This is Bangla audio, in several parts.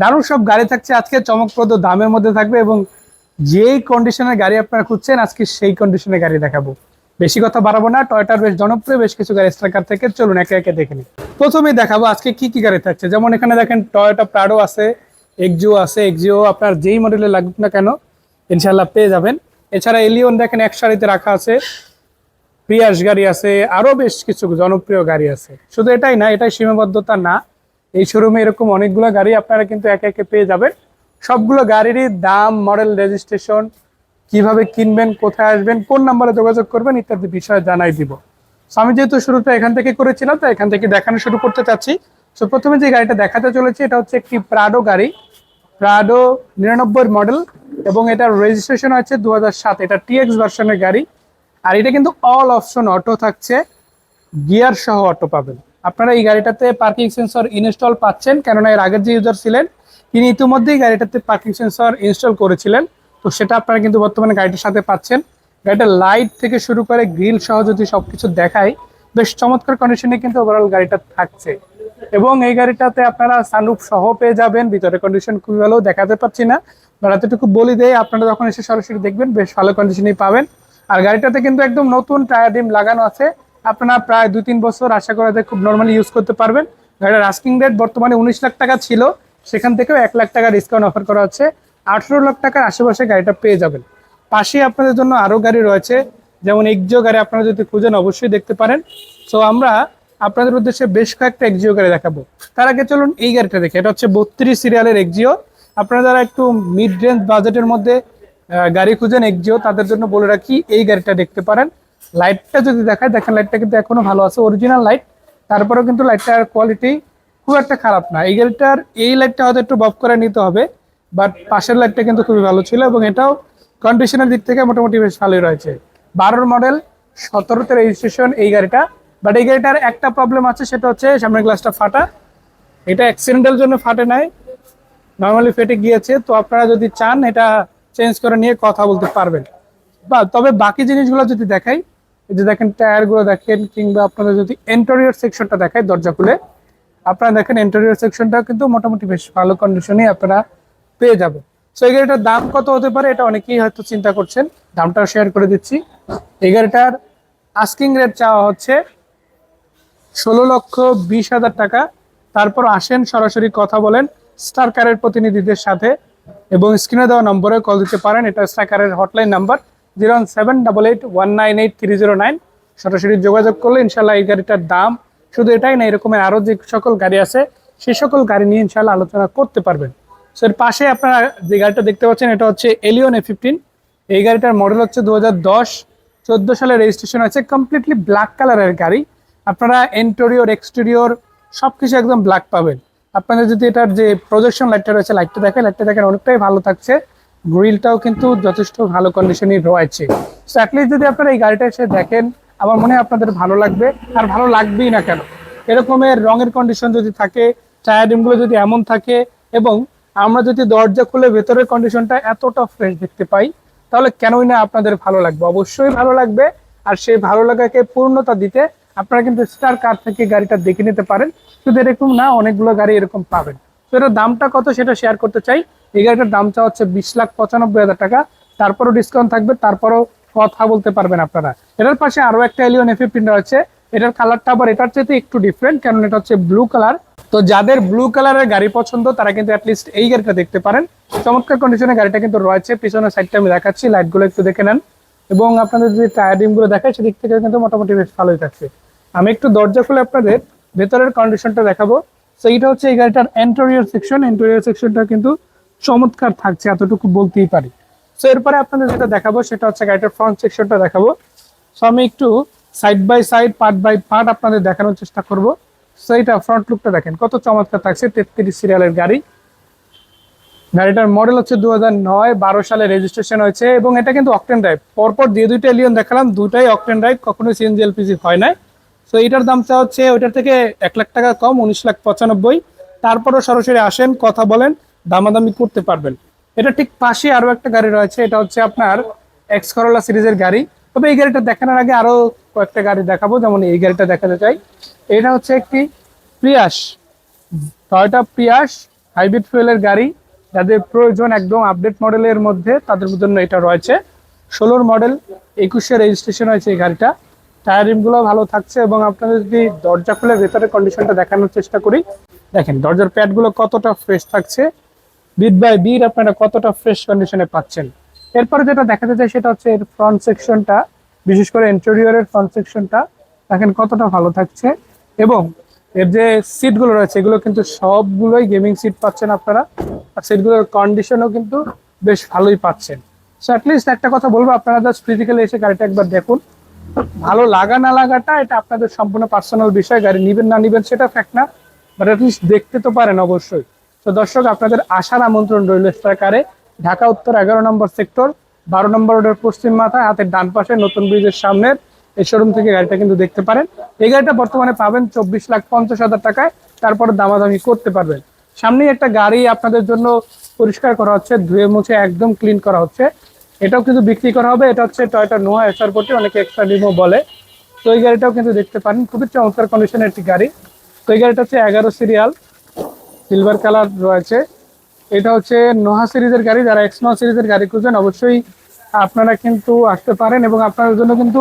দারুণ সব গাড়ি থাকছে। আজকে চমকপ্রদ দামের মধ্যে থাকবে এবং যেই কন্ডিশনের গাড়ি আপনারা খুঁজছেন, আজকে সেই কন্ডিশনের গাড়ি দেখাবো। বেশি কথা বাড়াবো না টয়টার বেশ জনপ্রিয়, বেশ কিছু গাড়ি স্ট্রাইকার থেকে। চলুন একে একে দেখে নিই। প্রথমেই দেখাবো আজকে কি কি গাড়ি থাকছে। যেমন এখানে দেখেন টয়োটা প্রাডো আছে এক্সিও আছে এক্সিও আপনার যেই মডেলে লাগুক না কেন ইনশাল্লাহ পেয়ে যাবেন। এছাড়া এলিয়ন দেখেন এক সারিতে রাখা আছে। প্রিয়াস গাড়ি আছে, আরও বেশ কিছু জনপ্রিয় গাড়ি আছে। শুধু এটাই না, এটাই সীমাবদ্ধতা না। এই শোরুমে এরকম অনেকগুলো গাড়ি আপনারা কিন্তু একে একে পেয়ে যাবেন। সবগুলো গাড়িরই দাম মডেল রেজিস্ট্রেশন কীভাবে কিনবেন, কোথায় আসবেন, কোন নাম্বারে যোগাযোগ করবেন ইত্যাদি বিষয় জানাই দিব। আমি যেহেতু শুরুটা এখান থেকে করেছিলাম তো এখান থেকে দেখানো শুরু করতে চাচ্ছি। তো প্রথমে যে গাড়িটা দেখাতে চলেছি, এটা হচ্ছে একটি প্রাডো গাড়ি। প্রাডো নিরানব্বই মডেল এবং এটার রেজিস্ট্রেশন আছে দু এটা টিএক্স ভার্সনের গাড়ি। আর এটা কিন্তু অল অপশন অটো থাকছে। গিয়ার সহ অটো পাবেন। আপনারা এই গাড়িটাতে পার্কিং সেন্সর ইনস্টল পাচ্ছেন, কেননা এর আগের যে ইউজার ছিলেন, তিনি ইতিমধ্যেই গাড়িটাতে পার্কিং সেন্সর ইনস্টল করেছিলেন। তো সেটা আপনারা কিন্তু বর্তমানে গাড়িটার সাথে পাচ্ছেন। গাড়িটার লাইট থেকে শুরু করে গ্রিল সহ যদি সবকিছু দেখায় বেশ চমৎকার কন্ডিশনে কিন্তু ওভারঅল গাড়িটা থাকছে। এবং এই গাড়িটাতে আপনারা সানরুফ সহ পেয়ে যাবেন, ভিতরে কন্ডিশন খুবই ভালো, দেখাতে পাচ্ছি না। বাট এতটুকু বলি দেয় আপনারা যখন এসে সরাসরি দেখবেন, বেশ ভালো কন্ডিশনেই পাবেন। আর গাড়িটাতে কিন্তু একদম নতুন টায়ার ডিম লাগানো আছে। আপনারা প্রায় দুই, তিন বছর আশা করা যায় খুব নর্মালি ইউজ করতে পারবেন। গাড়িটার আস্কিং রেট বর্তমানে উনিশ লাখ টাকা ছিল। সেখান থেকেও এক লাখ টাকা ডিসকাউন্ট অফার করা হচ্ছে। আঠেরো লাখ টাকার আশেপাশে গাড়িটা পেয়ে যাবেন। পাশে আপনাদের জন্য আরও গাড়ি রয়েছে। যেমন এক্সিও গাড়ি আপনারা যদি খুঁজেন, অবশ্যই দেখতে পারেন। সো আমরা আপনাদের উদ্দেশ্যে বেশ কয়েকটা এক্সিও গাড়ি দেখাবো। তার আগে চলুন এই গাড়িটা দেখে। এটা হচ্ছে বত্রিশ সিরিয়ালের এক্সিও আপনারা যারা একটু মিড রেঞ্জ বাজেটের মধ্যে গাড়ি খুঁজেন এক্সিও তাদের জন্য বলে রাখি, এই গাড়িটা দেখতে পারেন। লাইটটা যদি দেখায়, দেখেন লাইটটা কিন্তু এখনও ভালো আছে অরিজিনাল লাইট তারপরেও কিন্তু লাইটটার কোয়ালিটি খুব একটা খারাপ না। এই গাড়িটার, এই লাইটটা হয়তো একটু বফ করে নিতে হবে বাট পাশের লাইটটা কিন্তু খুবই ভালো ছিল এবং এটাও কন্ডিশনের দিক থেকে মোটামুটি বেশ ভালোই রয়েছে। বারোর মডেল সতেরোতে রেজিস্ট্রেশন এই গাড়িটা বাট এই গাড়িটার একটা প্রবলেম আছে, সেটা হচ্ছে সামনের গ্লাসটা ফাটা। এটা অ্যাক্সিডেন্টাল জন্য ফাটে নাই নর্মালি ফেটে গিয়েছে, তো আপনারা যদি চান, এটা চেঞ্জ করে নিয়ে কথা বলতে পারবেন। বা, তবে বাকি জিনিসগুলো যদি দেখাই এই যে দেখেন টায়ারগুলো দেখেন, কিংবা আপনারা যদি এন্টোরিয়র সেকশনটা দেখায় দরজা খুলে, আপনারা দেখেন এন্টোরিয়র সেকশনটা কিন্তু মোটামুটি বেশ ভালো কন্ডিশনেই আপনারা পেয়ে যাবেন। সো এই গাড়িটার দাম কত হতে পারে এটা অনেকেই হয়তো চিন্তা করছেন দামটা শেয়ার করে দিচ্ছি। এই গাড়িটার আস্কিং রেট চাওয়া হচ্ছে ষোলো লক্ষ বিশ হাজার টাকা। তারপর আসেন, সরাসরি কথা বলেন স্টারকারের প্রতিনিধিদের সাথে এবং স্ক্রিনে দেওয়া নম্বরে কল দিতে পারেন। এটা স্টারকারের hotline number zero seven double eight one nine eight three zero nine. সরাসরি যোগাযোগ করলে ইনশাল্লাহ এই গাড়িটার দাম শুধু এটাই না এরকমের আরও যে সকল গাড়ি আছে সেই সকল গাড়ি নিয়ে ইনশাল্লাহ আলোচনা করতে পারবেন। সো এর পাশে আপনারা যে গাড়িটা দেখতে পাচ্ছেন, এটা হচ্ছে এলিয়ন এ ফিফটিন এই গাড়িটার মডেল হচ্ছে দু হাজার দশ। চোদ্দ সালে রেজিস্ট্রেশন আছে কমপ্লিটলি ব্ল্যাক কালারের গাড়ি। আপনারা এন্টোরিওর এক্সটেরিয়র সব কিছু একদম ব্ল্যাক পাবেন। আপনাদের যদি এটার যে প্রজেকশন লাইটটা রয়েছে লাইটটা দেখেন লাইটটা দেখেন অনেকটাই ভালো থাকছে। গ্রিলটাও কিন্তু যথেষ্ট ভালো কন্ডিশনই রয়েছে। সো অ্যাটলিস্ট যদি আপনারা এই গাড়িটা এসে দেখেন, আমার মনে হয় আপনাদের ভালো লাগবে। আর ভালো লাগবেই না কেন? এরকমের রঙের কন্ডিশন যদি থাকে টায়ার ডিমগুলো যদি এমন থাকে, এবং আমরা যদি দরজা খুলে ভেতরের কন্ডিশনটা এতটা ফ্রেশ দেখতে পাই, তাহলে কেনই না আপনাদের ভালো লাগবে? অবশ্যই ভালো লাগবে। আর সেই ভালো লাগাকে পূর্ণতা দিতে আপনারা কিন্তু স্টার কার থেকে গাড়িটা দেখে নিতে পারেন। শুধু এরকম না, অনেকগুলো গাড়ি এরকম পাবেন। তো এটার দামটা কত সেটা শেয়ার করতে চাই। এই গাড়িটার দামটা হচ্ছে বিশ লাখ পঁচানব্বই হাজার টাকা। তারপরও ডিসকাউন্ট থাকবে, তারপরও কথা বলতে পারবেন আপনারা। এটার পাশে আরও একটা এলিয়ন এ ফিফটিন রয়েছে। এটার কালারটা আবার এটার চাইতে একটু ডিফারেন্ট কারণ এটা হচ্ছে ব্লু কালার তো যাদের ব্লু কালারের গাড়ি পছন্দ, তারা কিন্তু অ্যাটলিস্ট এই গাড়িটা দেখতে পারেন। চমৎকার কন্ডিশনে গাড়িটা কিন্তু রয়েছে। পিছনের সাইডটা আমি দেখাচ্ছি লাইটগুলো একটু দেখে নেন। এবং আপনাদের যদি টায়ার ডিমগুলো দেখায়, সেদিক থেকে কিন্তু মোটামুটি বেশ ভালোই থাকছে। আমি একটু দরজা খুলে আপনাদের ভেতরের কন্ডিশনটা দেখাবো। তো এইটা হচ্ছে এই গাড়িটার এন্টোরিয়র সেকশন এন্টোরিয়র সেকশনটা কিন্তু চমৎকার থাকছে, এতটুকু বলতেই পারি। সো এরপরে আপনাদের যেটা দেখাবো, সেটা হচ্ছে গাড়িটার ফ্রন্ট সেকশনটা দেখাবো। সো আমি একটু side by side part by part আপনাদের দেখানোর চেষ্টা করব। সো এইটা ফ্রন্ট লুকটা দেখেন, কত চমৎকার থাকছে, তেত্রিশ সিরিয়ালের গাড়ি। গাড়িটার মডেল হচ্ছে দু হাজার নয়, বারো সালে রেজিস্ট্রেশন হয়েছে এবং এটা কিন্তু অকটেন ড্রাইভ পরপর যে দুইটা এলিয়ন দেখালাম দুটাই অকটেন ড্রাইভ কখনোই সিএনজি এলপিজি হয় নাই। তো এটার দামটা হচ্ছে, ওইটার থেকে এক লাখ টাকা কম, উনিশ লাখ পঁচানব্বই। তারপরও সরাসরি আসেন, কথা বলেন, দামাদামি করতে পারবেন। এটা ঠিক পাশে আরও একটা গাড়ি রয়েছে, এটা হচ্ছে আপনার এক্স করোলা সিরিজের গাড়ি। তবে এই গাড়িটা দেখানোর আগে আরও কয়েকটা গাড়ি দেখাবো, যেমন এই গাড়িটা দেখাতে চাই। এটা হচ্ছে একটি প্রিয়াস টয়টা প্রিয়াস হাইব্রিড ফুয়েলের গাড়ি। যাদের প্রয়োজন একদম আপডেট মডেলের মধ্যে, তাদের জন্য এটা রয়েছে। ষোলোর মডেল একুশে রেজিস্ট্রেশন হয়েছে এই গাড়িটা। টায়ার রিমগুলো ভালো থাকছে এবং আপনাদের যদি দরজা খুলে ভেতরের কন্ডিশনটা দেখানোর চেষ্টা করি, দেখেন দরজার প্যাডগুলো কতটা ফ্রেশ থাকছে বিট বাই বিট আপনারা কতটা ফ্রেশ কন্ডিশনে পাচ্ছেন। এরপরে যেটা দেখাতে চাই সেটা হচ্ছে এর ফ্রন্ট সেকশনটা বিশেষ করে ইন্টেরিয়রের ফ্রন্ট সেকশনটা দেখেন কতটা ভালো থাকছে। এবং এর যে সিটগুলো রয়েছে, এগুলো কিন্তু সবগুলোই গেমিং সিট পাচ্ছেন আপনারা। আর সিটগুলোর কন্ডিশনও কিন্তু বেশ ভালোই পাচ্ছেন। সো অ্যাটলিস্ট একটা কথা বলব, আপনারা জাস্ট ফিজিক্যালি এসে গাড়িটা একবার দেখুন। ভালো লাগা না লাগাটা, এটা আপনাদের সম্পূর্ণ পার্সোনাল বিষয়, গাড়ি নিবেন না নিবেন সেটা ফ্যাক্ট না বাট অ্যাটলিস্ট দেখতে তো পারেন অবশ্যই। তো দর্শক, আপনাদের আসার আমন্ত্রণ রইল স্ট্রাকারে ঢাকা উত্তর এগারো নম্বর সেক্টর বারো নম্বর রোডের পশ্চিম মাথায়, হাতের ডান পাশে নতুন ব্রিজের সামনের এই শোরুম থেকে গাড়িটা কিন্তু দেখতে পারেন। এই গাড়িটা বর্তমানে পাবেন চব্বিশ লাখ পঞ্চাশ হাজার টাকায়, তারপরে দামাদামি করতে পারবেন। সামনেই একটা গাড়ি আপনাদের জন্য পরিষ্কার করা হচ্ছে, ধুয়ে মুছে একদম ক্লিন করা হচ্ছে। এটাও কিন্তু বিক্রি করা হবে। এটা হচ্ছে টয়টা নোয়া এসআর ফোর্টি অনেকে এক্সট্রা ডিমো বলে। তো এই গাড়িটাও কিন্তু দেখতে পারেন খুবই চমৎকার কন্ডিশনের একটি গাড়ি। তো এই গাড়িটা হচ্ছে এগারো সিরিয়াল সিলভার কালার রয়েছে। এটা হচ্ছে নোহা সিরিজের গাড়ি। যারা এক্স নোয়া সিরিজের গাড়ি খুঁজছেন অবশ্যই আপনারা কিন্তু আসতে পারেন এবং আপনাদের জন্য কিন্তু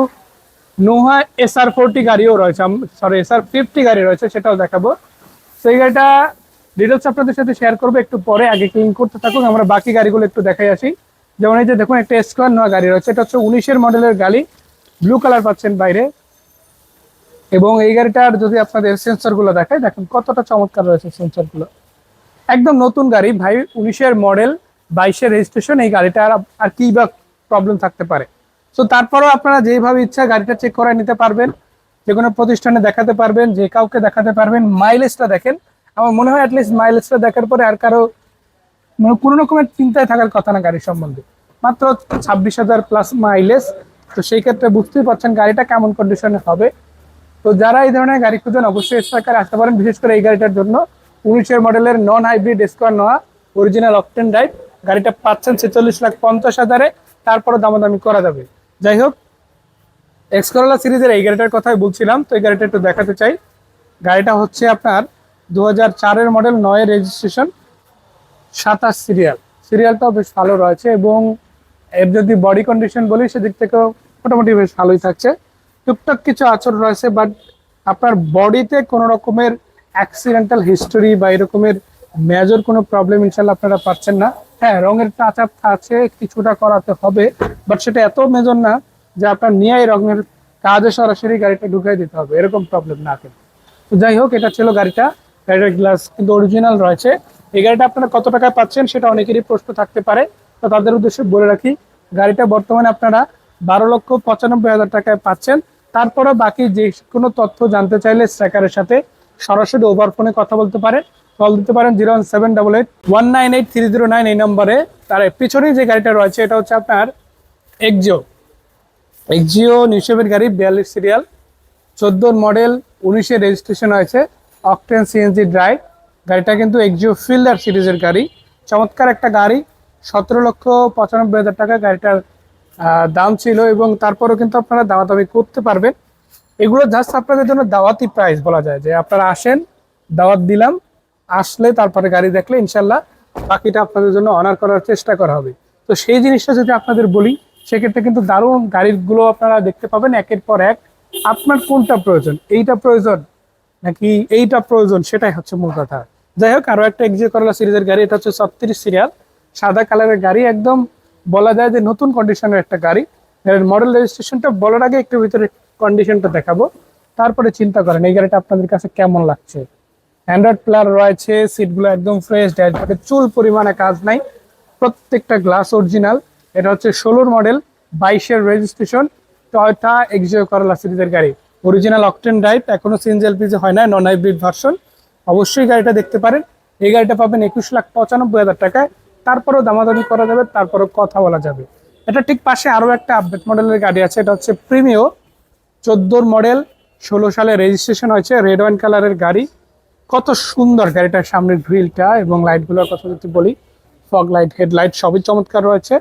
নোহা এসআর ফোরটি গাড়িও রয়েছে। সরি এসআর ফিফটি গাড়ি রয়েছে, সেটাও দেখাবো। সেই গাড়িটা ডিটেলস আপনাদের সাথে শেয়ার করব। একটু পরে আগে ক্লিন করতে থাকুন আমরা বাকি গাড়িগুলো একটু দেখাই আসি। যেমন এই যে দেখুন, একটা স্কোয়ার নোয়া গাড়ি রয়েছে। এটা হচ্ছে উনিশের মডেলের গাড়ি। ব্লু কালার পাচ্ছেন বাইরে। এবং এই গাড়িটার যদি আপনাদের সেন্সরগুলো দেখায় দেখেন কতটা চমৎকার রয়েছে সেন্সরগুলো একদম নতুন গাড়ি। ভাই, উনিশের মডেল, বাইশের রেজিস্ট্রেশন এই গাড়িটার আর কি বা প্রবলেম থাকতে পারে। তো তারপরেও আপনারা যেভাবে ইচ্ছা গাড়িটা চেক করে নিতে পারবেন, যে কোনো প্রতিষ্ঠানে দেখাতে পারবেন, যে কাউকে দেখাতে পারবেন। মাইলেজটা দেখেন। আমার মনে হয় অ্যাটলিস্ট মাইলেজটা দেখার পরে আর কারও মানে কোনো রকমের চিন্তায় থাকার কথা না গাড়ি সম্বন্ধে। মাত্র ছাব্বিশ হাজার প্লাস মাইলেজ তো সেই ক্ষেত্রে বুঝতেই পারছেন গাড়িটা কেমন কন্ডিশনে হবে। তো যারা এই ধরনের গাড়ি খুঁজেন, অবশ্যই স্ট্রাকারে আসতে পারেন, বিশেষ করে এই গাড়িটার জন্য। উনিশের মডেলের non hybrid square Noah original octane drive গাড়িটা পাচ্ছেন ছেচল্লিশ লাখ পঞ্চাশ হাজারে। তারপরে দামাদামি করা যাবে। যাই হোক এক্সকরোলা সিরিজের এই গাড়িটার কথাই বলছিলাম, তো এই গাড়িটা একটু দেখাতে চাই। গাড়িটা হচ্ছে আপনার দু হাজার চারের মডেল নয়ের রেজিস্ট্রেশন সাতাশ সিরিয়াল সিরিয়ালটাও বেশ ভালো রয়েছে এবং এর যদি বডি কন্ডিশন বলি, সেদিক থেকেও মোটামুটি বেশ ভালোই থাকছে। টুকটাক কিছু আচর রয়েছে বাট আপনার বডিতে কোনো রকমের অ্যাক্সিডেন্টাল হিস্টোরি বা এরকমের মেজর কোনো প্রবলেম ইনশাল্লাহ আপনারা পাচ্ছেন না। হ্যাঁ রঙের টাচ আপ আছে, কিছুটা করাতে হবে বাট সেটা এত মেজর না যে আপনার নিয়ে রঙের কাজে সরাসরি গাড়িটা ঢুকাই দিতে হবে। এরকম প্রবলেম না কিন্তু। তো যাই হোক, এটা ছিল গাড়িটা। গাড়িটার গ্লাস কিন্তু অরিজিনাল রয়েছে। এই গাড়িটা আপনারা কত টাকায় পাচ্ছেন সেটা অনেকেরই প্রশ্ন থাকতে পারে। তো তাদের উদ্দেশ্যে বলে রাখি, গাড়িটা বর্তমানে আপনারা বারো লক্ষ পঁচানব্বই হাজার টাকায় পাচ্ছেন। তারপরে বাকি যে কোনো তথ্য জানতে চাইলে স্ট্র্যাকারের সাথে সরাসরি ওভার ফোনে কথা বলতে পারেন। কল দিতে পারেন zero one seven double eight one nine eight three zero nine এই নম্বরে। তার পিছনেই যে গাড়িটা রয়েছে, এটা হচ্ছে আপনার এক্সিও এক্সিও নিউশেপের গাড়ি, বিয়াল্লিশ সিরিয়াল চোদ্দোর মডেল উনিশে রেজিস্ট্রেশন হয়েছে অকটেন সিএনজি ড্রাইভ গাড়িটা কিন্তু এক্সিও ফিল্ডার সিরিজের গাড়ি। চমৎকার একটা গাড়ি, সতেরো লক্ষ পঁচানব্বই হাজার টাকা গাড়িটার দাম ছিল এবং তারপরেও কিন্তু আপনারা দামাদামি করতে পারবেন। এগুলো জাস্ট আপনাদের জন্য দাওয়াতি প্রাইস বলা যায় যে আপনারা আসেন, দাওয়াত দিলাম, আসলে তারপরে গাড়ি দেখলে ইনশাল্লাহ বাকিটা আপনাদের জন্য অনার করার চেষ্টা করা হবে। তো সেই জিনিসটা যদি আপনাদের বলি, সেক্ষেত্রে কিন্তু দারুণ গাড়িগুলো আপনারা দেখতে পাবেন একের পর এক। আপনার কোনটা প্রয়োজন? এইটা প্রয়োজন নাকি এইটা প্রয়োজন? সেটাই হচ্ছে মূল কথা। যাই হোক, আরও একটা এক্সিও করলা সিরিজের গাড়ি, এটা হচ্ছে ছত্রিশ সিরিয়াল। সাদা কালারের গাড়ি, একদম বলা যায় যে নতুন কন্ডিশনের একটা গাড়ি। এর মডেল রেজিস্ট্রেশনটা বলার আগে একটু ভিতরে কন্ডিশনটা দেখাবো। তারপরে চিন্তা করেন, এই গাড়িটা আপনাদের কাছে কেমন লাগছে? অ্যান্ড্রয়েড প্লেয়ার রয়েছে সিটগুলো একদম ফ্রেশ ড্যাশবোর্ডে চুল পরিমাণে কাজ নাই। প্রত্যেকটা গ্লাস অরিজিনাল এটা হচ্ছে ষোলোর মডেল বাইশের রেজিস্ট্রেশন টয়টা এক্সিও করলা সিরিজের গাড়ি। অরিজিনাল অকটেন ড্রাইভ এখনও সিএনজি এলপিজি হয় না নন হাইব্রিড ভার্সন অবশ্যই গাড়িটা দেখতে পারেন। এই গাড়িটা পাবেন একুশ লাখ পঁচানব্বই হাজার টাকায়। তারপরেও দামাদামি করা যাবে, তারপরেও কথা বলা যাবে। এটা ঠিক পাশে আরও একটা আপডেট মডেলের গাড়ি আছে, এটা হচ্ছে প্রিমিও চোদ্দোর মডেল ষোলো সালে রেজিস্ট্রেশন হয়েছে রেড ওয়াইন কালারের গাড়ি। কত সুন্দর গাড়িটার সামনের গ্রিলটা এবং লাইটগুলোর কথা যদি বলি ফগ লাইট হেডলাইট সবই চমৎকার রয়েছে।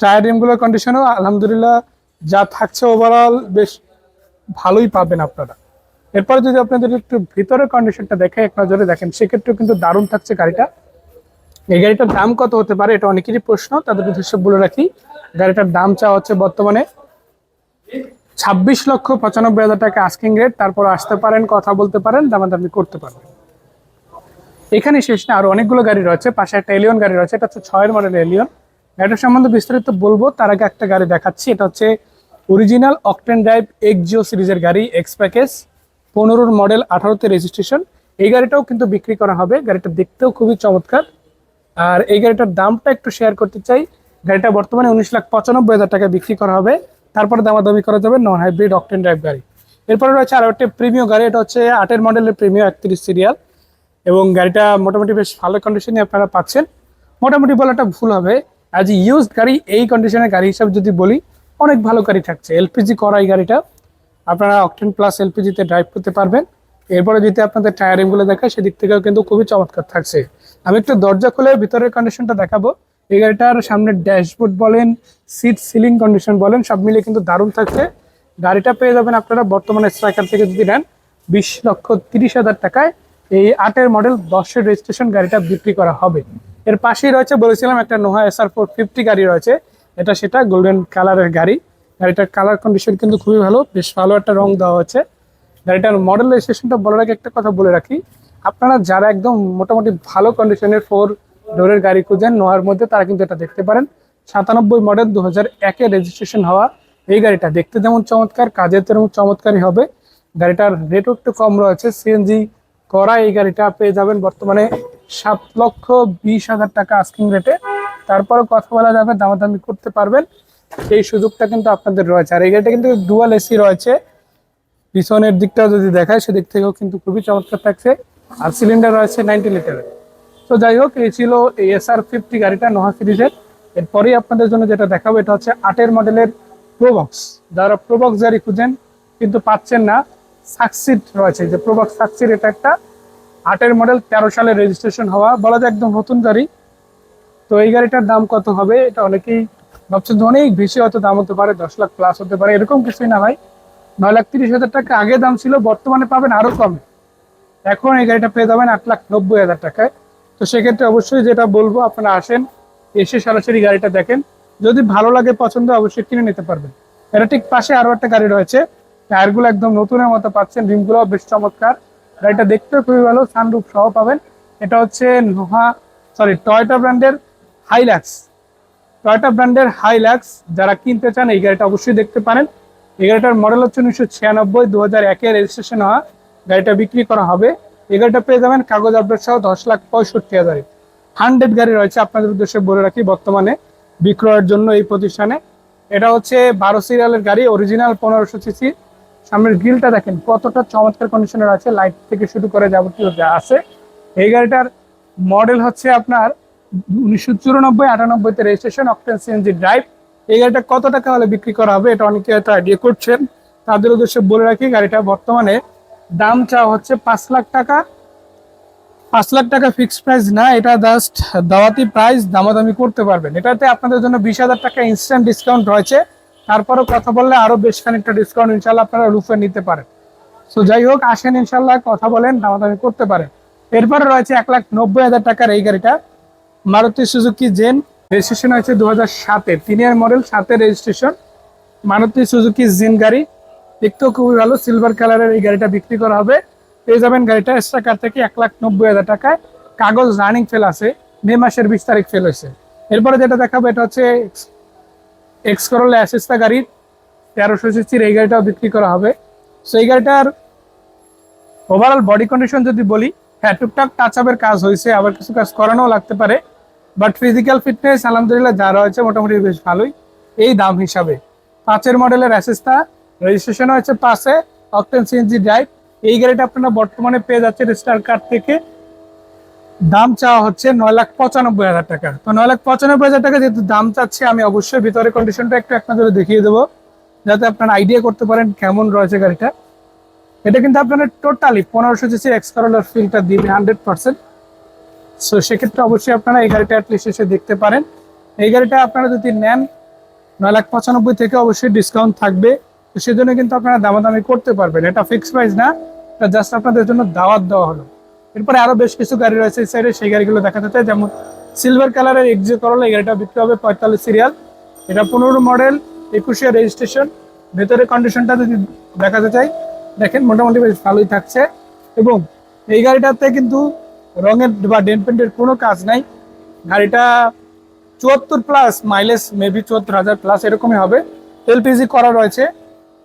টায়ার রিমগুলোর কন্ডিশনও আলহামদুলিল্লাহ যা থাকছে ওভারঅল বেশ ভালোই পাবেন আপনারা। এরপরে যদি আপনাদের একটু ভিতরের কন্ডিশনটা দেখে এক নজরে দেখেন, সেক্ষেত্রেও কিন্তু দারুণ থাকছে গাড়িটা। এই গাড়িটার দাম কত হতে পারে এটা অনেকেরই প্রশ্ন তাদের উদ্দেশ্যে বলে রাখি, গাড়িটার দাম চা হচ্ছে বর্তমানে ছাব্বিশ লক্ষ পঁচানব্বই হাজার টাকা আস্কিং রেট তারপর আসতে পারেন, কথা বলতে পারেন, দামাদামি করতে পারবেন। এখানে শেষ না, আরও অনেকগুলো গাড়ি রয়েছে, পাশে একটা এলিয়ন গাড়ি রয়েছে, এটা হচ্ছে ছয়ের মডেল এলিয়ন গাড়িটার সম্বন্ধে বিস্তারিত বলব, তার আগে একটা গাড়ি দেখাচ্ছি, এটা হচ্ছে অরিজিনাল অকটেন ড্রাইভ এক্সজিও সিরিজের গাড়ি এক্স প্যাকেজ পনেরোর মডেল আঠারোতে রেজিস্ট্রেশন এই গাড়িটাও কিন্তু বিক্রি করা হবে। গাড়িটা দেখতেও খুবই চমৎকার। আর এই গাড়িটার দামটা একটু শেয়ার করতে চাই। গাড়িটা বর্তমানে উনিশ লাখ পঁচানব্বই হাজার টাকা বিক্রি করা হবে। তারপরে দামাদামি করা যাবে নন হাইব্রিড অকটেন ড্রাইভ গাড়ি। এরপরে রয়েছে আরও একটা প্রিমিয় গাড়ি। এটা হচ্ছে আটের মডেলের প্রিমিয় একত্রিশ সিরিয়াল এবং গাড়িটা মোটামুটি বেশ ভালো কন্ডিশনে আপনারা পাচ্ছেন। মোটামুটি বলাটা ভুল হবে। আজ ইউজড গাড়ি, এই কন্ডিশনের গাড়ি হিসাবে যদি বলি, অনেক ভালো গাড়ি থাকছে। এলপিজি করা এই গাড়িটা। আপনারা অকটেন প্লাস এলপিজিতে ড্রাইভ করতে পারবেন। এরপরে যদি আপনাদের টায়ারিংগুলো দেখায়, সেদিক থেকেও কিন্তু খুবই চমৎকার থাকছে। আমি একটু দরজা খুলে ভিতরের কন্ডিশনটা দেখাবো। এই গাড়িটার সামনে ড্যাশবোর্ড বলেন সিট সিলিং কন্ডিশন বলেন, সব মিলিয়ে কিন্তু দারুণ থাকছে। গাড়িটা পেয়ে যাবেন আপনারা বর্তমানে স্ট্রাইকার থেকে যদি নেন, বিশ লক্ষ তিরিশ হাজার টাকায় এই আটের মডেল দশের রেজিস্ট্রেশন গাড়িটা বিক্রি করা হবে। এর পাশেই রয়েছে, বলেছিলাম একটা নোহা এসআর ফোর ফিফটি গাড়ি রয়েছে। এটা সেটা গোল্ডেন কালারের গাড়ি। গাড়িটার কালার কন্ডিশন কিন্তু খুবই ভালো, বেশ ভালো একটা রং দেওয়া হচ্ছে গাড়িটার মডেল রেজিস্ট্রেশনটা বলার আগে একটা কথা বলে রাখি, আপনারা যারা একদম মোটামুটি ভালো কন্ডিশনের ফোর ডোরের গাড়ি খুঁজেন, নোয়ার মধ্যে তারা কিন্তু এটা দেখতে পারেন। সাতানব্বই মডেল দু হাজার একে রেজিস্ট্রেশন হওয়া এই গাড়িটা। দেখতে যেমন চমৎকার, কাজের তেমন চমৎকারই হবে। গাড়িটার রেটও একটু কম রয়েছে। সিএনজি করা এই গাড়িটা পেয়ে যাবেন বর্তমানে সাত লক্ষ বিশ হাজার টাকা আস্কিং রেটে তারপরে কথা বলা যাবে, দামাদামি করতে পারবেন। এই সুযোগটা কিন্তু আপনাদের রয়েছে। আর এই গাড়িটা কিন্তু ডুয়াল এসি রয়েছে। পিছনের দিকটা যদি দেখায়, সেদিক থেকেও কিন্তু খুবই চমৎকার থাকছে। আর সিলিন্ডার রয়েছে নাইনটি লিটারের তো যাই হোক, এই ছিল এই এস আর ফিফটি গাড়িটা নোহা সিরিজের। এরপরেই আপনাদের জন্য যেটা দেখাবো, এটা হচ্ছে আটের মডেলের প্রোবক্স যারা প্রোবক্স গাড়ি খুঁজেন, কিন্তু পাচ্ছেন না সাকসিড রয়েছে। যে প্রোবক্স সাকসিড এটা একটা আটের মডেল, তেরো সালে রেজিস্ট্রেশন হওয়া। বলা যায় একদম নতুন গাড়ি। তো এই গাড়িটার দাম কত হবে, এটা অনেকেই ভাবছেন যে অনেক বেশি হয়তো দাম হতে পারে, দশ লাখ প্লাস হতে পারে, এরকম কিছুই না ভাই। নয় লাখ তিরিশ হাজার টাকা আগে দাম ছিল, বর্তমানে পাবেন আরও কমে। এখন এই গাড়িটা পেয়ে যাবেন আট লাখ নব্বই হাজার টাকায়। তো সেক্ষেত্রে অবশ্যই যেটা বলব, আপনারা আসেন, এসে সরাসরি গাড়িটা দেখেন। যদি ভালো লাগে, পছন্দ অবশ্যই কিনে নিতে পারবেন। এটা ঠিক পাশে আরও একটা গাড়ি রয়েছে। টায়ারগুলো একদম নতুনের মতো পাচ্ছেন, রিমগুলো বেশ চমৎকার। গাড়িটা দেখতেও খুবই ভালো, সানরুফ সহ পাবেন। এটা হচ্ছে নোহা সরি টয়টা ব্র্যান্ডের হাইল্যাক্স টয়টা ব্র্যান্ডের হাইল্যাক্স যারা কিনতে চান এই গাড়িটা অবশ্যই দেখতে পারেন। এই গাড়িটার মডেল হচ্ছে উনিশশো ছিয়ানব্বই দু হাজার একে রেজিস্ট্রেশন হওয়া। গাড়িটা বিক্রি করা হবে। এই গাড়িটা পেয়ে যাবেন কাগজ আপডেট সহ দশ লাখ পঁয়ষট্টি হাজারে। হান্ড্রেড গাড়ি রয়েছে আপনাদের উদ্দেশ্যে বলে রাখি বর্তমানে বিক্রয়ের জন্য এই প্রতিষ্ঠানে। এটা হচ্ছে বারো সিরিয়ালের গাড়ি অরিজিনাল পনেরোশো সিসি সামনের গ্রিলটা দেখেন কতটা চমৎকার কন্ডিশনের আছে। লাইট থেকে শুরু করে যাবতীয় যা আছে। এই গাড়িটার মডেল হচ্ছে আপনার উনিশশো চুরানব্বই, আটানব্বইতে রেজিস্ট্রেশন অক্টেন সিএনজি ড্রাইভ এই গাড়িটা কত টাকা হলে বিক্রি করা হবে এটা অনেকে হয়তো আইডিয়া করছেন। তাদের উদ্দেশ্যে বলে রাখি, গাড়িটা বর্তমানে দাম চাওয়া হচ্ছে পাঁচ লাখ টাকা। পাঁচ লাখ টাকা ফিক্সড প্রাইস না, এটা জাস্ট দাওয়াতি প্রাইস দামাদামি করতে পারবেন। এটাতে আপনাদের জন্য বিশ হাজার টাকা ইনস্ট্যান্ট ডিসকাউন্ট রয়েছে। তারপরেও কথা বললে আরও বেশ খানিকটা ডিসকাউন্ট ইনশাল্লাহ আপনারা রুফে নিতে পারেন। তো যাই হোক, আসেন ইনশাল্লাহ কথা বলেন, দামাদামি করতে পারেন। এরপরে রয়েছে এক লাখ নব্বই হাজার টাকার এই গাড়িটা। মারুতি সুজুকি জেন রেজিস্ট্রেশন হয়েছে দু হাজার সাতে। তিন ইয়ার মডেল, সাতে রেজিস্ট্রেশন। মারুতি সুজুকি জিন গাড়ি। দেখতেও খুবই ভালো, সিলভার কালারের এই গাড়িটা বিক্রি করা হবে। পেয়ে যাবেন গাড়িটা এক্সট্রা কার থেকে এক লাখ নব্বই হাজার টাকায় কাগজ রানিং ফেল আছে, মে মাসের বিশ তারিখ ফেল হয়েছে। এরপরে যেটা দেখাবো, এটা হচ্ছে এক্স করলে অ্যাসেস্তা গাড়ির তেরোশো সিসির এই গাড়িটাও বিক্রি করা হবে। সো এই গাড়িটার ওভারঅল বডি কন্ডিশন যদি বলি হ্যাঁ টুকটাক টাচ আপের কাজ হয়েছে, আবার কিছু কাজ করানোও লাগতে পারে। বাট ফিজিক্যাল ফিটনেস আলহামদুলিল্লাহ, যা রয়েছে মোটামুটি বেশ ভালোই। এই দাম হিসাবে। পাঁচের মডেলের অ্যাসেস্তা রেজিস্ট্রেশন হয়েছে পাশে অকটেন সিএনজি ড্রাইভ এই গাড়িটা আপনারা বর্তমানে পেয়ে যাচ্ছেন স্টার কার্ড থেকে। দাম চাওয়া হচ্ছে নয় লাখ পঁচানব্বই হাজার টাকা। তো নয় লাখ পঁচানব্বই হাজার টাকা যেহেতু দাম চাচ্ছে, আমি অবশ্যই ভিতরে কন্ডিশনটা একটু আপনাদের দেখিয়ে দেবো। যাতে আপনারা আইডিয়া করতে পারেন কেমন রয়েছে গাড়িটা। এটা কিন্তু আপনারা টোটালি পনেরোশো সিসির এক্স করোলার ফিলটা দিবে হান্ড্রেড পার্সেন্ট সো সেক্ষেত্রে অবশ্যই আপনারা এই গাড়িটা অ্যাটলিস্ট এসে দেখতে পারেন। এই গাড়িটা আপনারা যদি নেন, নয় লাখ পঁচানব্বই থেকে অবশ্যই ডিসকাউন্ট থাকবে। তো সেজন্য কিন্তু আপনারা দামাদামি করতে পারবেন। এটা ফিক্সড প্রাইস না, এটা জাস্ট আপনাদের জন্য দাওয়াত দেওয়া হলো। এরপরে আরও বেশ কিছু গাড়ি রয়েছে এই সাইডে সেই গাড়িগুলো দেখাতে চাই। যেমন সিলভার কালারের এক্সে করলা এই গাড়িটা বিক্রি হবে পঁয়তাল্লিশ সিরিয়াল। এটা পনেরো মডেল একুশে রেজিস্ট্রেশন ভেতরে কন্ডিশনটা যদি দেখাতে চাই, দেখেন মোটামুটি বেশ ভালোই থাকছে। এবং এই গাড়িটাতে কিন্তু রঙের বা ডেন পেন্টের কোনো কাজ নাই। গাড়িটা চুয়াত্তর প্লাস মাইলেজ মেবি চুয়াত্তর হাজার প্লাস এরকমই হবে। এলপিজি করা রয়েছে।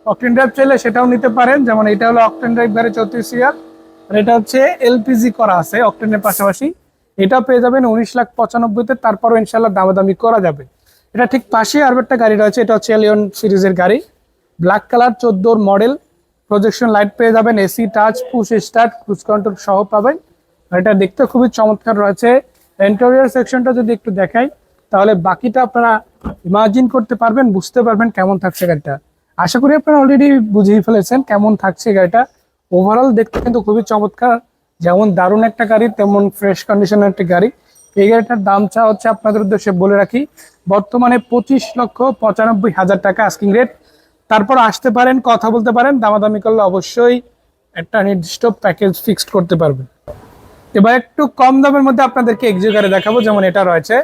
অকটেন ড্রাইভ চাইলে সেটাও নিতে পারেন। যেমন এটা হলো অকটেন ড্রাইভ গাড়ি চৌত্রিশ ইয়ার আর এটা হচ্ছে এলপিজি করা আছে অকটেনের পাশাপাশি। এটা পেয়ে যাবেন উনিশ লাখ পঁচানব্বইতে তারপরও ইনশাল্লাহ দামাদামি করা যাবে। এটা ঠিক পাশে আরও একটা গাড়ি রয়েছে। এটা হচ্ছে এলিয়ন সিরিজের গাড়ি। ব্ল্যাক কালার চোদ্দোর মডেল প্রজেকশন লাইট পেয়ে যাবেন। AC touch push start cruise control সহ পাবেন। এটা দেখতে খুবই চমৎকার রয়েছে। ইন্টেরিয়র সেকশনটা যদি একটু দেখাই, তাহলে বাকিটা আপনারা ইমাজিন করতে পারবেন, বুঝতে পারবেন কেমন থাকছে গাড়িটা। আশা করি আপনারা অলরেডি বুঝিয়ে ফেলেছেন কেমন থাকছে গাড়িটা। ওভারঅল দেখতে কিন্তু খুবই চমৎকার, যেমন দারুণ একটা গাড়ি, তেমন ফ্রেশ কন্ডিশনের একটি গাড়ি। এই গাড়িটার দাম চা হচ্ছে আপনাদের উদ্দেশ্যে বলে রাখি, বর্তমানে পঁচিশ লক্ষ পঁচানব্বই হাজার টাকা আস্কিং রেট তারপর আসতে পারেন, কথা বলতে পারেন, দামাদামি করলে অবশ্যই একটা নির্দিষ্ট প্যাকেজ ফিক্সড করতে পারবেন। এবার একটু কম দামের মধ্যে আপনাদেরকে এক্সিও গাড়ি দেখাবো, যেমন এটা রয়েছে।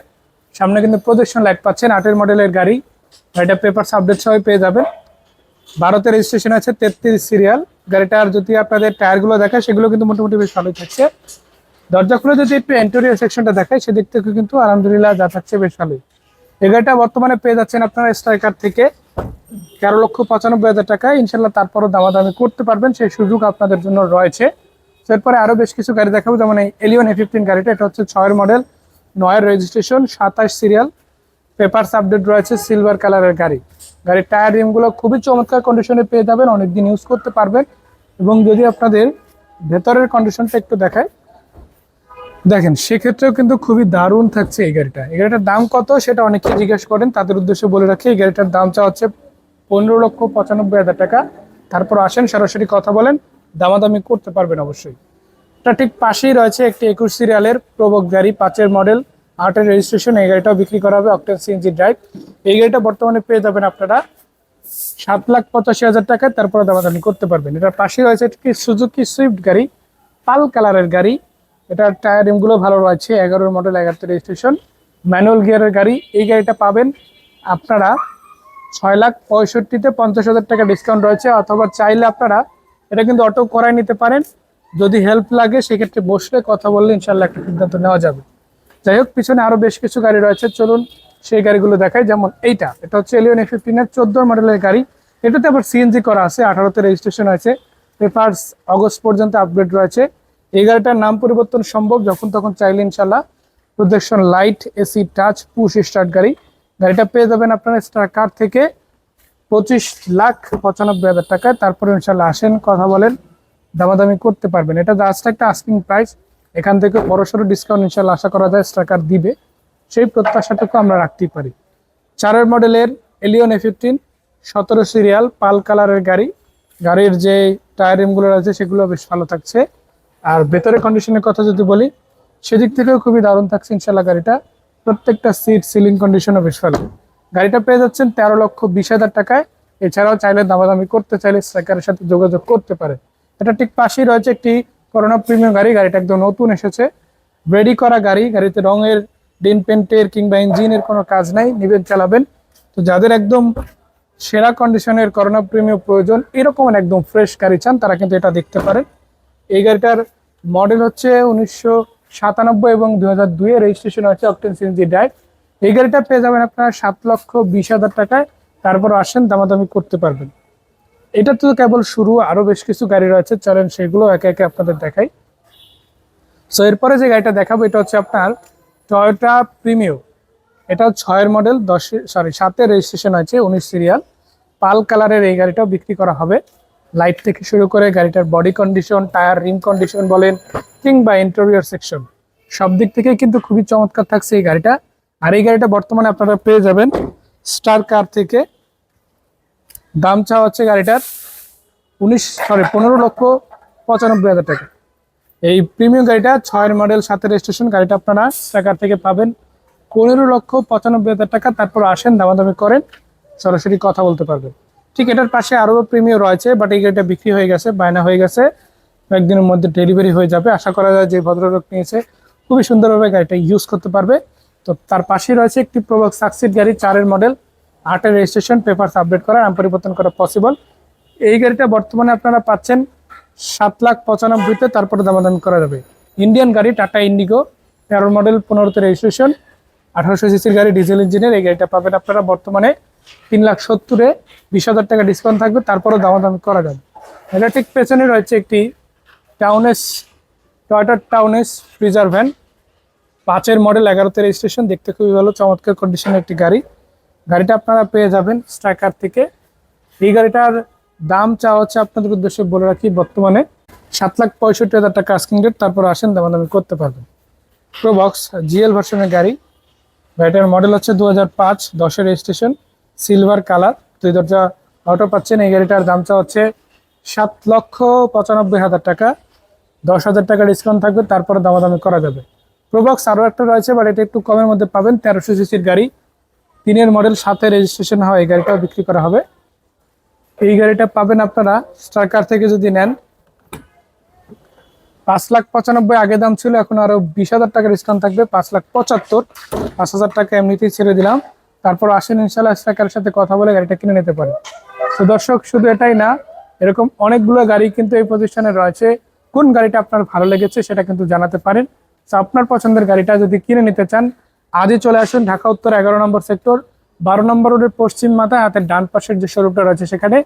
সামনে কিন্তু প্রদর্শন লাইট পাচ্ছেন, আটের মডেলের গাড়ি। গাড়িটা পেপার আপডেট সবাই পেয়ে যাবেন। ভারতের রেজিস্ট্রেশন আছে, তেত্রিশ সিরিয়াল গাড়িটার যদি আপনাদের টায়ারগুলো দেখায়, সেগুলো কিন্তু মোটামুটি বেশ ভালোই থাকছে। দরজা খুলে যদি একটু এন্টোরিয়ার সেকশনটা দেখায়, সেদিক থেকে কিন্তু আলহামদুলিল্লাহ যা থাকছে বেশ ভালোই। এই গাড়িটা বর্তমানে পেয়ে যাচ্ছেন আপনারা স্ট্রাইকার থেকে। তেরো লক্ষ পঁচানব্বই হাজার টাকা ইনশাল্লাহ তারপরও দামাদামি করতে পারবেন, সেই সুযোগ আপনাদের জন্য রয়েছে। এরপরে আরও বেশ কিছু গাড়ি দেখাবো। যেমন এই এলিয়ন এ ফিফটিন গাড়িটা, এটা হচ্ছে ছয়ের মডেল নয়ের রেজিস্ট্রেশন সাতাশ সিরিয়াল পেপারস আপডেট রয়েছে সিলভার কালারের গাড়ি। গাড়ির টায়ার রিমগুলো খুবই চমৎকার কন্ডিশনে পেয়ে যাবেন, অনেকদিন ইউজ করতে পারবেন। এবং যদি আপনাদের ভেতরের কন্ডিশনটা একটু দেখায় দেখেন, সেক্ষেত্রেও কিন্তু খুবই দারুণ থাকছে এই গাড়িটা। এই গাড়িটার দাম কত সেটা অনেকে জিজ্ঞেস করেন। তাদের উদ্দেশ্যে বলে রাখি, এই গাড়িটার দাম চা হচ্ছে পনেরো লক্ষ পঁচানব্বই হাজার টাকা। তারপর আসেন, সরাসরি কথা বলেন। দামাদামি করতে পারবেন অবশ্যই। এটা ঠিক পাশেই রয়েছে একটি একুশ সিরিয়ালের প্রবক গাড়ি, পাঁচের মডেল আটের রেজিস্ট্রেশন এই গাড়িটাও বিক্রি করা হবে অক্টেন সিএনজি ড্রাইভ এই গাড়িটা বর্তমানে পেয়ে যাবেন আপনারা সাত লাখ পঁচাশি হাজার টাকায়, তারপরে দামাদামি করতে পারবেন। এটার পাশে রয়েছে একটি সুজুকি সুইফট গাড়ি, পাল কালারের গাড়ি। এটার টায়ার রিমগুলো ভালো রয়েছে, এগারোর মডেল এগারোতে রেজিস্ট্রেশন ম্যানুয়াল গিয়ারের গাড়ি, এই গাড়িটা পাবেন আপনারা ছয় লাখ পঁয়ষট্টিতে পঞ্চাশ হাজার টাকা ডিসকাউন্ট রয়েছে, অথবা চাইলে আপনারা এটা কিন্তু অটো করাই নিতে পারেন। যদি হেল্প লাগে, সেক্ষেত্রে বসলে কথা বললে ইনশাল্লাহ একটা সিদ্ধান্ত নেওয়া যাবে। যাই হোক, পিছনে আরও বেশ কিছু গাড়ি রয়েছে, চলুন সেই গাড়িগুলো দেখাই। যেমন এইটা, এটা হচ্ছে এলিয়ন এ ফিফটিনের চোদ্দোর মডেলের গাড়ি। এটাতে আবার সিএনজি করা আছে, আঠারোতে রেজিস্ট্রেশন আছে পেপার্স অগস্ট পর্যন্ত আপডেট রয়েছে। এই গাড়িটার নাম পরিবর্তন সম্ভব যখন তখন চাইলে ইনশাল্লাহ projection light AC touch push start গাড়ি। গাড়িটা পেয়ে যাবেন আপনারা স্টার কার থেকে পঁচিশ লাখ পঁচানব্বই হাজার টাকায়। তারপরে ইনশাল্লাহ আসেন, কথা বলেন। দামাদামি করতে পারবেন। এটা জাস্ট একটা আস্কিং প্রাইস এখান থেকে বড়সড় ডিসকাউন্ট ইনশাল্লাহ আশা করা যায় স্ট্রাকার দিবে। সেই প্রত্যাশাটুকু আমরা রাখতেই পারি। চারের মডেলের এলিয়ন এ ফিফটিন সতেরো সিরিয়াল পাল কালারের গাড়ি। গাড়ির যে টায়ার রিমগুলো রয়েছে, সেগুলো বেশ ভালো থাকছে। আর ভেতরে কন্ডিশনের কথা যদি বলি, সেদিক থেকেও খুবই দারুণ থাকছে ইনশাল্লাহ গাড়িটা। প্রত্যেকটা সিট সিলিং কন্ডিশনও বেশ ভালো। গাড়িটা পেয়ে যাচ্ছেন তেরো লক্ষ বিশ হাজার টাকায়। এছাড়াও চাইলে দামাদামি করতে চাইলে স্ট্রাইকারের সাথে যোগাযোগ করতে পারে। এটা ঠিক পাশেই রয়েছে একটি করোনা প্রিমিয়াম গাড়ি, গাড়িটা একদম নতুন এসেছে। রেডি করা গাড়ি, গাড়িতে রঙের ডিন পেন্টের কিংবা ইঞ্জিনের কোনো কাজ নাই নিবেন চালাবেন। তো যাদের একদম সেরা কন্ডিশনের করোনা প্রিমিয়াম প্রয়োজন এরকম একদম ফ্রেশ গাড়ি চান, তারা কিন্তু এটা দেখতে পারেন এই গাড়িটার মডেল হচ্ছে উনিশশো সাতানব্বই এবং দুই হাজার দুইয়ের রেজিস্ট্রেশন হচ্ছে অক্টেন সিএনজি ড্রাইভ এই গাড়িটা পেয়ে যাবেন আপনার সাত লক্ষ বিশ হাজার টাকায়। তারপর আসেন, দামাদামি করতে পারবেন। এটা তো কেবল শুরু, আরও বেশ কিছু গাড়ি রয়েছে, চলেন সেগুলো একে একে আপনাদের দেখাই। সো এরপরে যে গাড়িটা দেখাবো, এটা হচ্ছে আপনার টয়োটা প্রিমিও এটা ছয়ের মডেল দশ সরি সাতের রেজিস্ট্রেশন আছে উনিশ সিরিয়াল পাল কালারের এই গাড়িটাও বিক্রি করা হবে। লাইট থেকে শুরু করে গাড়িটার body condition tyre rim condition বলেন, কিংবা ইন্টেরিয়র সেকশন সব দিক থেকে কিন্তু খুবই চমৎকার থাকছে এই গাড়িটা। আর এই গাড়িটা বর্তমানে আপনারা পেয়ে যাবেন স্টার কার থেকে দাম চাওয়া হচ্ছে গাড়িটার উনিশ সরি পনেরো লক্ষ পঁচানব্বই হাজার টাকা। এই প্রিমিয়াম গাড়িটা ছয়ের মডেল সাতের রেজিস্ট্রেশন গাড়িটা আপনারা টাকার থেকে পাবেন। পনেরো লক্ষ পঁচানব্বই হাজার টাকা, তারপর আসেন, দামাদামি করেন, সরাসরি কথা বলতে পারবেন। ঠিক এটার পাশে আরও প্রিমিয়াম রয়েছে বাট এই গাড়িটা বিক্রি হয়ে গেছে, বায়না হয়ে গেছে, একদিনের মধ্যে ডেলিভারি হয়ে যাবে। আশা করা যায় যে ভদ্রলোক নিয়েছে, খুবই সুন্দরভাবে গাড়িটা ইউজ করতে পারবে। তো তার পাশে রয়েছে একটি প্রবক সাকসিড গাড়ি, চারের মডেল আটের রেজিস্ট্রেশন পেপার আপডেট করা নাম পরিবর্তন করা পসিবল এই গাড়িটা বর্তমানে আপনারা পাচ্ছেন সাত লাখ পঁচানব্বইতে তারপরে দামাদান করা যাবে। ইন্ডিয়ান গাড়ি টাটা ইন্ডিগো তেরো মডেল পনেরোতে রেজিস্ট্রেশন আঠারোশো সিসির গাড়ি ডিজেল ইঞ্জিনের এই গাড়িটা পাবেন আপনারা বর্তমানে তিন লাখ সত্তরে বিশ হাজার টাকা ডিসকাউন্ট থাকবে তারপরে দামাদামি করা যাবে। এটা ঠিক পেছনে রয়েছে একটি TownAce Toyota TownAce freezer van পাঁচের মডেল এগারোতে রেজিস্ট্রেশন দেখতে খুবই ভালো, চমৎকার কন্ডিশনের একটি গাড়ি। গাড়িটা আপনারা পেয়ে যাবেন স্ট্রাইকার থেকে। এই গাড়িটার দাম চা হচ্ছে আপনাদের উদ্দেশ্যে বলে রাখি, বর্তমানে সাত লাখ পঁয়ষট্টি হাজার টাকা আস্কিং রেট তারপর আসেন দামাদামি করতে পারবেন। প্রোবক্স জিএল ভার্সনের গাড়ি। গাড়িটার মডেল হচ্ছে দু হাজার পাঁচ, দশের রেজিস্ট্রেশন সিলভার কালার দুই দরজা অটো পাচ্ছেন। এই গাড়িটার দাম দামটা হচ্ছে সাত লক্ষ পঁচানব্বই হাজার টাকা। দশ হাজার টাকা ডিসকাউন্ট থাকবে, তারপরে দামাদামি করা যাবে। প্রোবক্স আরও একটা রয়েছে বাট এটা একটু কমের মধ্যে পাবেন। তেরোশো সিসির গাড়ি। তিনের মডেল সাথে রেজিস্ট্রেশন হয় এই গাড়িটাও বিক্রি করা হবে। এই গাড়িটা পাবেন আপনারা স্ট্রাইকার থেকে যদি নেন। পাঁচ লাখ পঁচানব্বই আগে দাম ছিল, এখন আরও বিশ হাজার টাকা ডিসকাউন্ট থাকবে, পাঁচ লাখ পঁচাত্তর। পাঁচ হাজার টাকা এমনিতেই ছেড়ে দিলাম। তারপর আসেন ইনশাল্লাহ স্ট্রাইকারের সাথে কথা বলে গাড়িটা কিনে নিতে পারে তো দর্শক, শুধু এটাই না, এরকম অনেকগুলো গাড়ি কিন্তু এই প্রতিষ্ঠানে রয়েছে। কোন গাড়িটা আপনার ভালো লেগেছে সেটা কিন্তু জানাতে পারেন। তো আপনার পছন্দের গাড়িটা যদি কিনে নিতে চান আজই চলে আসুন ঢাকা উত্তর এগারো নম্বর সেক্টর, বারো নম্বর রোডের পশ্চিম মাথায় হাতের ডান পাশের যে শোরুমটা রয়েছে সেখানে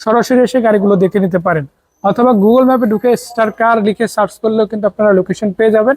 সরাসরি এসে গাড়িগুলো দেখে নিতে পারেন। অথবা গুগল ম্যাপে ঢুকে স্টার কার লিখে সার্চ করলেও কিন্তু আপনারা লোকেশন পেয়ে যাবেন।